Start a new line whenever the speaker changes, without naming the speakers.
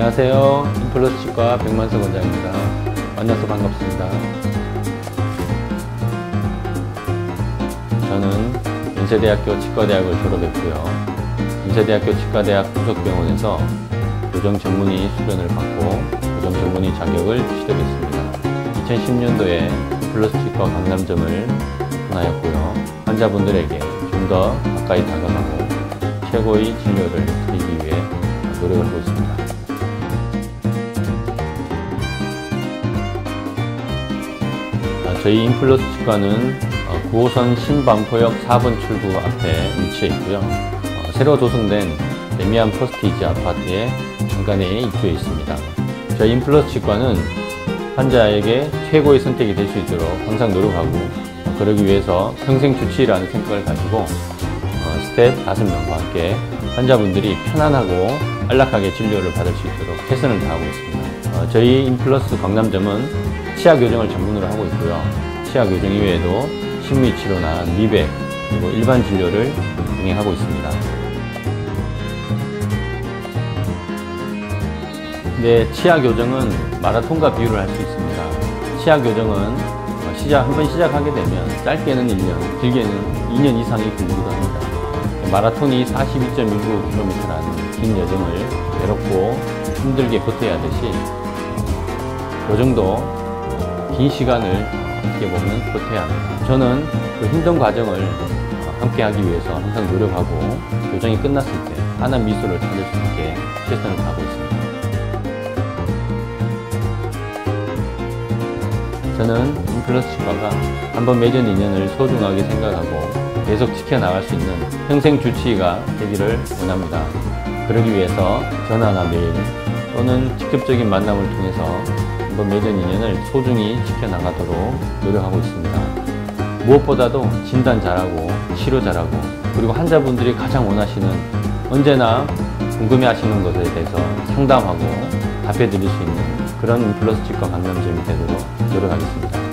안녕하세요. 인플러스 치과 백만석 원장입니다. 만나서 반갑습니다. 저는 연세대학교 치과대학을 졸업했고요. 연세대학교 치과대학 부속병원에서 교정 전문의 수련을 받고 교정 전문의 자격을 취득했습니다. 2010년도에 인플러스 치과 강남점을 오픈하였고요. 환자분들에게 좀 더 가까이 다가가고 최고의 진료를 드리기 저희 인플러스 치과는 어, 9호선 신반포역 4번 출구 앞에 위치해 있고요. 어, 새로 조성된 레미안 퍼스티지 아파트의 중간에 입주해 있습니다. 저희 인플러스 치과는 환자에게 최고의 선택이 될 수 있도록 항상 노력하고 어, 그러기 위해서 평생 주치의라는 생각을 가지고 어, 스텝 5명과 함께 환자분들이 편안하고 안락하게 진료를 받을 수 있도록 최선을 다하고 있습니다. 어, 저희 인플러스 강남점은 치아 교정을 전문으로 하고 있고요. 치아 교정 이외에도 식미 치료나 미백 그리고 일반 진료를 진행하고 있습니다. 네, 치아 교정은 마라톤과 비유를 할 수 있습니다. 치아 교정은 어, 시작 한번 시작하게 되면 짧게는 1년, 길게는 2년 이상이 걸리기도 합니다. 마라톤이 42.19km라는 긴 여정을 외롭고 힘들게 버텨야 하듯이 교정도 긴 시간을 보면 버텨야 합니다. 저는 그 힘든 과정을 함께 하기 위해서 항상 노력하고 교정이 끝났을 때 환한 미소를 찾을 수 있게 최선을 다하고 있습니다. 저는 인플러스 치과가 한번 맺은 인연을 소중하게 생각하고 계속 지켜나갈 수 있는 평생 주치의가 되기를 원합니다. 그러기 위해서 전화나 메일 또는 직접적인 만남을 통해서 한번 맺은 인연을 소중히 지켜나가도록 노력하고 있습니다. 무엇보다도 진단 잘하고 치료 잘하고 그리고 환자분들이 가장 원하시는 언제나 궁금해하시는 것에 대해서 상담하고 답해드릴 수 있는 그런 인플러스 치과 강남점이 되도록 노력하겠습니다.